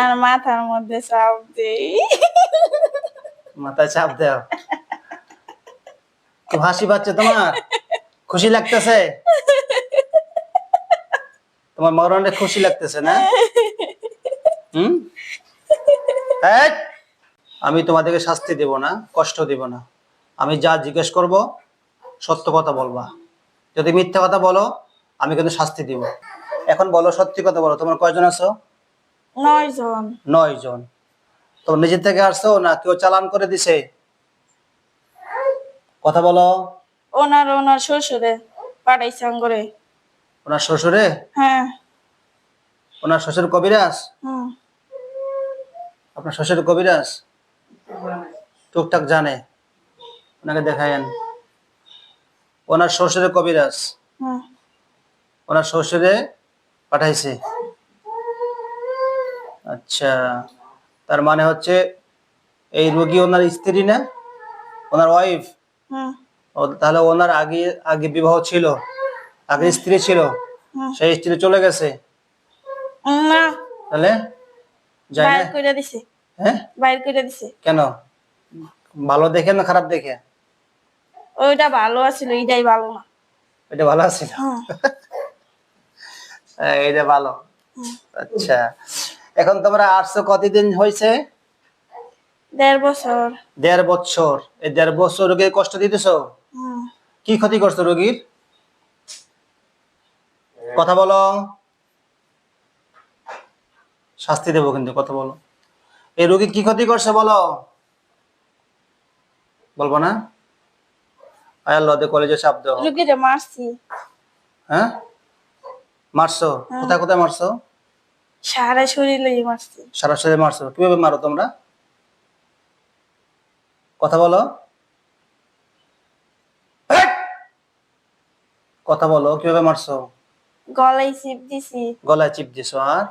আর মাথার মধ্যে চাপ দেই। মাথায় চাপ দাও। খুব হাসি পাচ্ছে তোমার? খুশি লাগতেছে? তোমার মরণে খুশি লাগতেছে না? হুম? আমি তোমাদেরকে শাস্তি দেব না কষ্ট দেব না। আমি যা জিজ্ঞেস করব সত্য কথা বলবা। যদি মিথ্যা কথা বলো আমি কিন্তু শাস্তি দিব। এখন বলো সত্যি কথা বলো। তোমার কয়জন আছো? নয় জন। নয় জন। তো নিজে থেকে আসছো না কেউ চালান করে দিছে? কথা বলো। ওনার ওনার শ্বশুরে পাঠাইছে করে ওনার শ্বশুরে? হ্যাঁ। ওনার শ্বশুর কবিরাজ? হুম। আপনার শ্বশুর কবিরাজ? টুকটাক জানে। ওনাকে দেখায়েন। ওনার শ্বশুরে কবিরাজ? হুম ওনার শ্বশুরে পাঠাইছে। আচ্ছা তার মানে হচ্ছে এই রোগী ওনার স্ত্রী না? ওনার ওয়াইফ তাহলে ওনার আগে আগে বিবাহ ছিল? আগে স্ত্রী ছিল? সেই স্ত্রী চলে গেছে? না। তাহলে? বাইর না। করে দিছে। হ্যাঁ? বাইর করে দিছে। কেন? ভালো দেখে না খারাপ দেখে? ওইটা ভালো আছিল এইটাই ভালো না। এটা ভালো আছিল? হ্যাঁ, এটা ভালো। আচ্ছা। এখন তোমরা আসছো কতদিন হয়েছে দেড় বছর। দেড় বছর। এই দেড় বছর রোগীর কষ্ট দিতেছ? কি ক্ষতি করছ রোগীর? কথা বলো। শাস্তি দেবো কিন্তু কথা বলো। এই রোগী কি ক্ষতি করছে বলো? বলব না? আয় আল্লাহ দে কলেজে চাপ দাও। রুগীরে মারছি। হ্যাঁ? মারছো? কোথায় কোথায় মারছো? সারা শরীরে মারছি। সরাসরি মারছো। কীভাবে মারো তোমরা? কথা বলো। কথা বলো কীভাবে মারছো? গলায় চিপ দিছি। গলায় চিপ দিছো আর?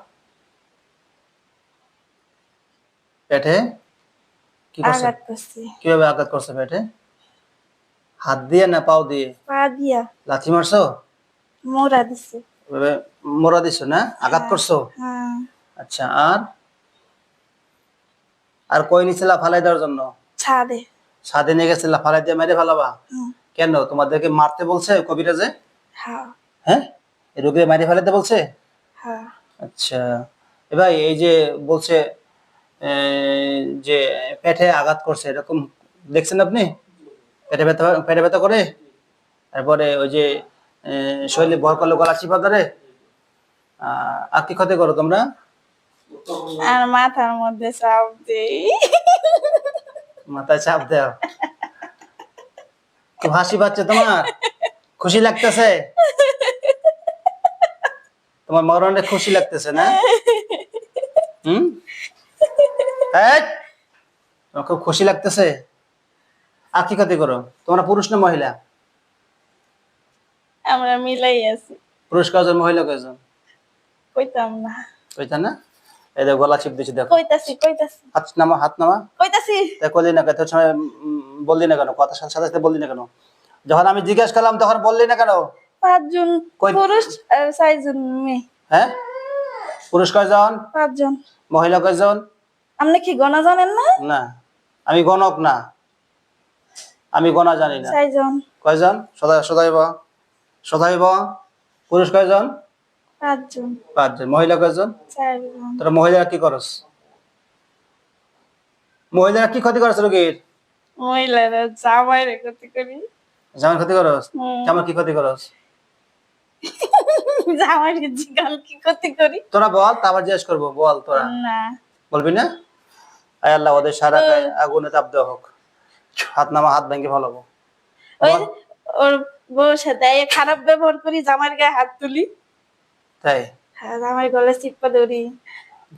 পেটে? কি করছ? আঘাত করছি। কীভাবে আঘাত করছ পেটে? হাত দিয়ে না পাও দিয়ে? পা দিয়া। লাথি মারছো? মোরা দিছে। মোড়া দিছো না? আঘাত করছ? হ্যাঁ। আচ্ছা আর? আর কই নিছিলা ফালাই দেওয়ার জন্য? ছাদে। সাথে নিয়ে গেছিলা ফালাই দিয়ে মেরে ফেলাবা? কেন? তোমাদেরকে মারতে বলছে কবিরাজে হ্যাঁ। হ্যাঁ? এই রোগীকে মারি ফেলাতে বলছে? হ্যাঁ। আচ্ছা এ ভাই এই যে বলছে যে পেটে আঘাত করছে এরকম দেখছেন আপনি? পেটে ব্যথা পেটে ব্যথা করে? তারপরে ওই যে শরীরে ভর করলে গলা চিপা ধরে। আর কি ক্ষতি করো তোমরা? আর মাথার মধ্যে চাপ দেই। মাথায় চাপ দাও। খুব হাসি পাচ্ছে তোমার। খুশি লাগতেছে? তোমার মরণে খুশি লাগতেছে না? হুম? খুব খুশি লাগতেছে? আর কি ক্ষতি করো? তোমরা পুরুষ না মহিলা? আমরা মিলাই আছি। পুরুষ কজন মহিলা কজন কইতাম না। ওইটা না? এই দেখো গলা চিপ দিচ্ছি দেখো। কইতাছি কইতাছি। হাত নামা হাত নামা। কইতাছি। তা করলি না কেন? সময় বললি না কেন? কথা সাথে সাথে বললি না কেন? যখন আমি জিজ্ঞেস করলাম তখন বললি না কেন? পাঁচজন পুরুষ চারজন মেয়ে। হ্যাঁ? পুরুষ কয়জন? পাঁচজন। মহিলা কয়জন? আপনি কি গণা জানেন না? না। আমি গণক না। আমি গণা জানি না। চারজন। কয়জন? সদা সদাইব। সদাইব পুরুষ কয়জন? পাঁচজন। পাঁচজন। মহিলা কয়জন? চারজন। তোরা মহিলারা কি করস? মহিলারা কি ক্ষতি করছ রোগীর? মহিলারা জামাই রে ক্ষতি করি। ক্ষতি করস? কি ক্ষতি করস? জামাই কি ক্ষতি করি? তোরা বল তারপর জিজ্ঞেস করব। বল তোরা। না। বলবি না? আয় আল্লাহ ওদের সারা আগুনে তাপ দেওয়া হোক। হাত নামা হাত ভেঙে ফেলাবো। ওর বউর সাথে খারাপ ব্যবহার করি জামাইয়ের গায়ে হাত তুলি। তাই? হ্যাঁ জামাই গলা চিপা ধরি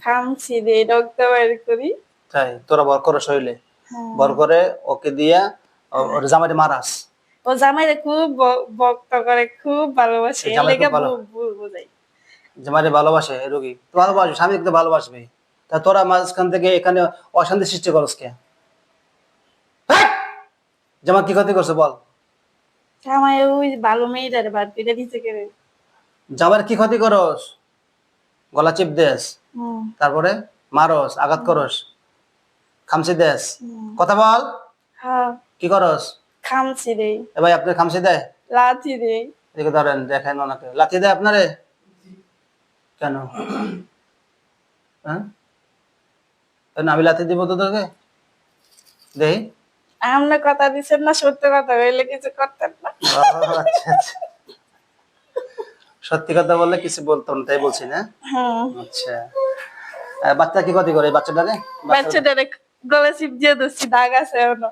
খামছি দে রক্ত বাইর করি। তাই? তোরা বর করো শৈলে। হ্যাঁ। বর করে ওকে দিয়া ওর মারাস। ও জামাইরে খুব বক্ত করে খুব ভালোবাসে। লেগে বোঝাই। ভালোবাসে রোগী। স্বামী তো ভালোবাসবে। তা তোরা মাঝখান থেকে এখানে অশান্তি সৃষ্টি করস কে? হেই! জামা কি ক্ষতি করছে বল? ওই ভালো মেয়েটারে বাদ করে দিতে করে জামার কি ক্ষতি করস? গলা চিপ দেস। হুম। তারপরে মারস আঘাত করস খামসি দেস। কথা বল। হ্যাঁ। কি করস? খামছি রে এ ভাই আপনার খামসি দেয় লাথি রে এদিকে ধরেন দেখেন ওনাকে। লাথি দেয় আপনারে। কেন? হ্যাঁ? আমি লাথি দিব তো তোকে দেই। আমরা কথা দিচ্ছেন না সত্য কথা হইলে কিছু করতেন না। আচ্ছা আচ্ছা। সত্যি কথা বললে কিছু বলতো না তাই বলছি না? আচ্ছা। আহ, বাচ্চা কি ক্ষতি করে বাচ্চাটারে? বাচ্চা- বাচ্চাটারে গলে চিপ দিয়ে দিচ্ছি দাগ আছে এখনও।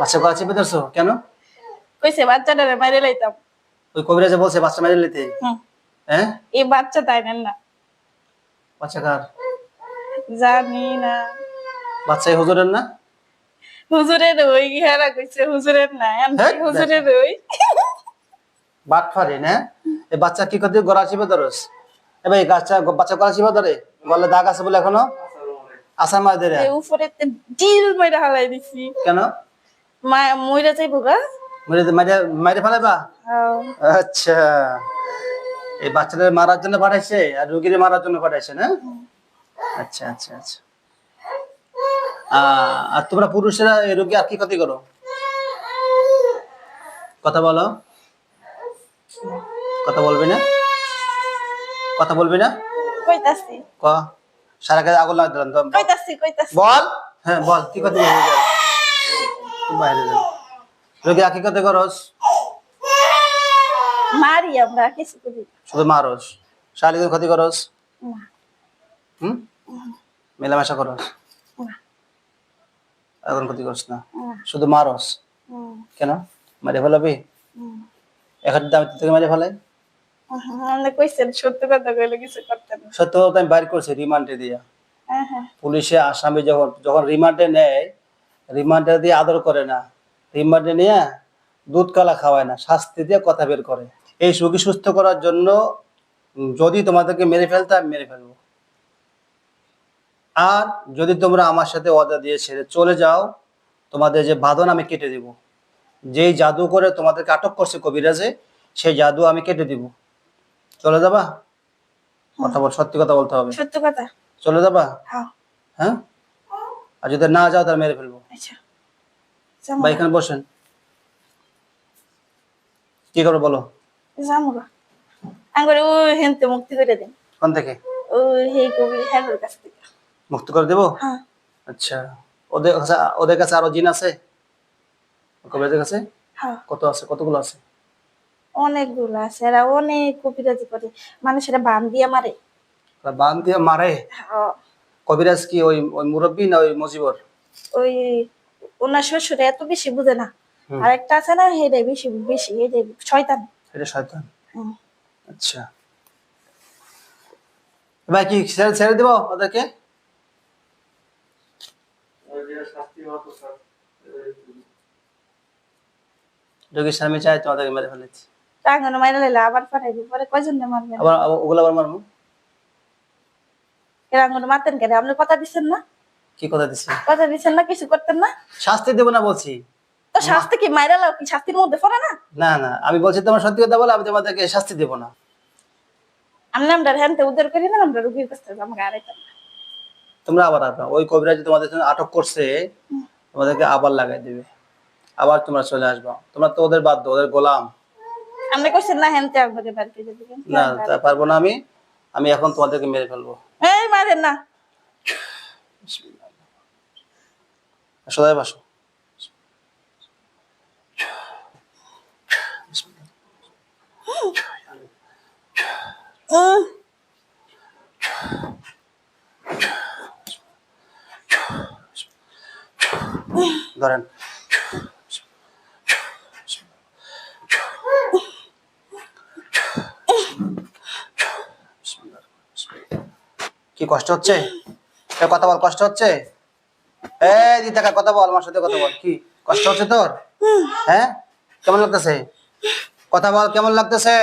বাচ্চা গলা চেপে ধরছো? কেন? কইছে বাচ্চাটারে বাইরে লাইতাম। ওই কবিরাজে বলছে বাচ্চা নিতে হুম। হ্যাঁ? এই বাচ্চা তাই নেন না। বাচ্চা কার? জানি না। বাচ্চা হুজুরের না? হুজুরের ওই হেরা কইছে হুজুরের না হ্যাঁ, হুজুরের ওই বাট ফারি না? এই বাচ্চা কি করতে গলা চিপে ধরস? এ ভাই বাচ্চা বাচ্চা গলা চিপে ধরে? গলে দাগ আছে বলে এখনও? আসার মার ধরে। উপরে ডিল মেরে হালাই দিছি। কেন? মা মইরা যাইবো গা। মেরে মাইরে মাইরে ফেলাইবা? হ্যাঁ। আচ্ছা। এই বাচ্চাদের মারার জন্য পাঠাইছে আর রুগীরে মারার জন্য পাঠাইছে না? আচ্ছা আচ্ছা আচ্ছা। আর তোমরা পুরুষেরা এই রোগী আর কি ক্ষতি করো? কথা বলো। কথা বলবি না? কথা বলবি না? কইতাছি। ক? সারা আগুন লাগতে দিলাম কইতাছি কইতাছি। বল? হ্যাঁ বল কি কথা বলবি তুই বাইরে যা রোগী আর কি ক্ষতি করস? মারি আমরা কিছু করি শুধু মারস। শালিকের ক্ষতি করস? হুম? মেলামেশা করস। এখন ক্ষতি করস না। শুধু মারস কেন? মারে ফেলাবি। এখন থেকে মারে ফেলাই। সত্য কথা কইলে কিছু করতেন সত্য কথা আমি বাইর করছি রিমান্ডে দিয়া। হ্যাঁ হ্যাঁ। পুলিশে আসামি যখন যখন রিমান্ডে নেয় রিমান্ডে দিয়ে আদর করে না। রিমান্ডে নিয়ে দুধ কালা খাওয়ায় না শাস্তি দিয়ে কথা বের করে। এই রোগী সুস্থ করার জন্য যদি তোমাদেরকে মেরে ফেলতে আমি মেরে ফেলব। আর যদি তোমরা আমার সাথে ওয়াদা দিয়ে ছেড়ে চলে যাও তোমাদের যে বাঁধন আমি কেটে দিব যেই জাদু করে তোমাদেরকে আটক করছে কবিরাজে সেই জাদু আমি কেটে দিব। চলে যাবা? কথা বল সত্যি কথা বলতে হবে। সত্য কথা। চলে যাবা? হ্যাঁ। হ্যাঁ? আর যদি না যাও তাহলে মেরে ফেলব। আচ্ছা। বা এখানে বসেন। কি করব বলো? আঙ্গুরে ও হেনতে মুক্তি করে দেন। কোন থেকে? ও হেই কবি হ্যাঁ কাছ থেকে। মুক্ত করে দেবো? হ্যাঁ। আচ্ছা। ওদের কাছে ওদের কাছে আরও জিন আছে? কবিরাজের কাছে? হ্যাঁ। কত আছে? কতগুলো আছে? অনেকগুলো আছে। এরা অনেক কবিরাজি করে মানুষেরা বান দিয়ে মারে। বান দিয়ে মারে? হ্যাঁ, কবিরাজ কি ওই ওই মুরব্বী না ওই মজিবর? ওই ওনার শ্বশুর এত বেশি বুঝে না। আর একটা আছে না হেডে বেশি বেশি হেডে শয়তান। এটা শয়তান। আচ্ছা। ভাই কি ছেড়ে ছেড়ে দেবো ওদেরকে? যোগী স্বামী চাই তোমাদেরকে মেরে ফেলেছি। টাঙ্গানো মাইরা লাইলে আবার পাঠাইবি পরে কয়জন রে আবার আবার ওগুলো আবার মারবো? টাঙ্গানো মারতেন কেন? আপনি কথা দিচ্ছেন না? কি কথা দিছি কথা দিচ্ছেন না কিছু করতেন না? শাস্তি দেবো না বলছি। তো শাস্তি কি? মাইরা লাও কি? শাস্তির মধ্যে পড়ে না? না না আমি বলছি তোমার সত্যি কথা বলে আমি তোমাদেরকে শাস্তি দেবো না। আমরা আমরা হ্যান্তে উদ্ধার করি না আমরা রুগীর কাছ আমাকে আড়াইতাম না। তোমরা আবার আসবে। ওই কবিরাজ তোমাদের জন্য আটক করছে তোমাদেরকে আবার লাগাই দেবে। আবার তোমরা চলে আসবে। তোমরা তো ওদের বাধ্য ওদের গোলাম। কইছেন না আমাকে তা পারব না আমি। আমি এখন তোমাদেরকে মেরে ফেলব। এই মারেন না। সদাই বাসো। ধরেন। কি কষ্ট হচ্ছে? কথা বল কষ্ট হচ্ছে? এই দি দেখা কথা বল আমার সাথে কথা বল। কি কষ্ট হচ্ছে তোর? হ্যাঁ? কেমন লাগতেছে? কথা বল কেমন লাগতেছে?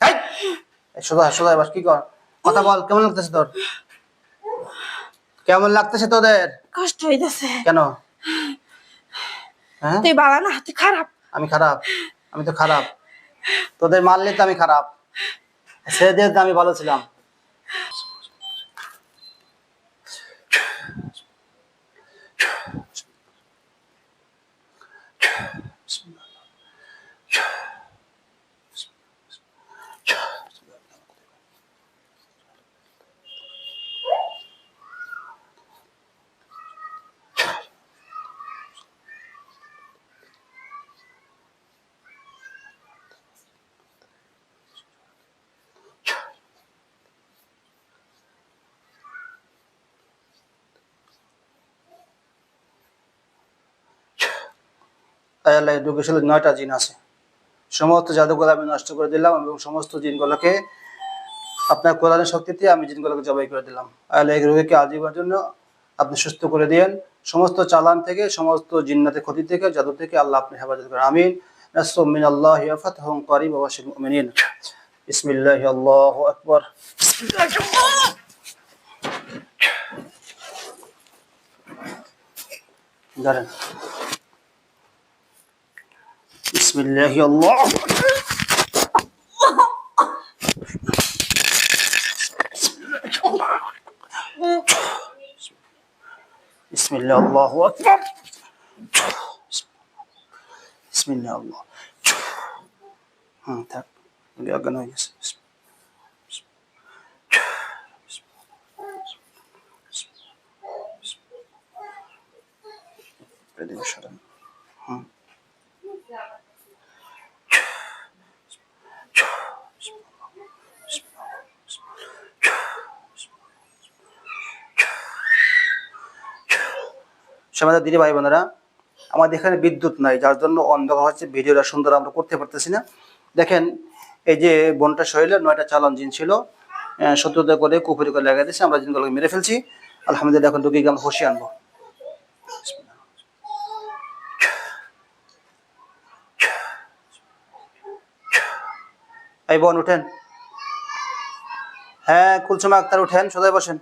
এই, এই, সোজা সোজা বাস কি কর? কথা বল কেমন লাগতেছে তোর? কেমন লাগতেছে তোদের? কষ্ট হইতেছে। কেন? তুই বাবা না তুই খারাপ। আমি খারাপ আমি তো খারাপ। তোদের মারলে তো আমি খারাপ। সেদের আমি ভালো ছিলাম। তাই আল্লাহ ঢুকেছিল নয়টা জিন আছে। সমস্ত জাদুগুলো আমি নষ্ট করে দিলাম এবং সমস্ত জিনগুলোকে আপনার কোরআনের শক্তিতে আমি জিনগুলোকে জবাই করে দিলাম। আল্লাহ এই রোগীকে আজীবনের জন্য আপনি সুস্থ করে দিয়েন। সমস্ত চালান থেকে, সমস্ত জিন্নাতের ক্ষতি থেকে, জাদু থেকে আল্লাহ আপনি হেফাজত করেন। আমিন। নাসরুম মিন আল্লাহ ফাতহুম করিম ওয়া বাশিরুল মুমিনিন। বিসমিল্লাহ আল্লাহু আকবার। দাঁড়ান বিসমিল্লাহ আল্লাহ বিসমিল্লাহ আল্লাহু আকবার বিসমিল্লাহ আল্লাহ হুম থাক উনি অজ্ঞান হয়ে গেছে এদিকে সরান। হুম। সমাজের দিদি ভাই বোনেরা আমাদের এখানে বিদ্যুৎ নাই, যার জন্য অন্ধকার হচ্ছে, ভিডিওটা সুন্দর আমরা করতে পারতেছি না। দেখেন, এই যে বনটা শরীরে নয়টা চালান জিন ছিল শত্রুতা করে কুপুরি করে লাগাই দিয়েছে, আমরা জিনগুলোকে মেরে ফেলছি। আলহামদুলিল্লাহ, এখন গিয়ে আমরা খুশি আনব। এই বোন, উঠেন। হ্যাঁ কুলসুমা আক্তার, উঠেন, সদাই বসেন।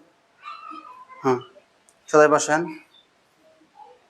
হুম, সদাই বসেন।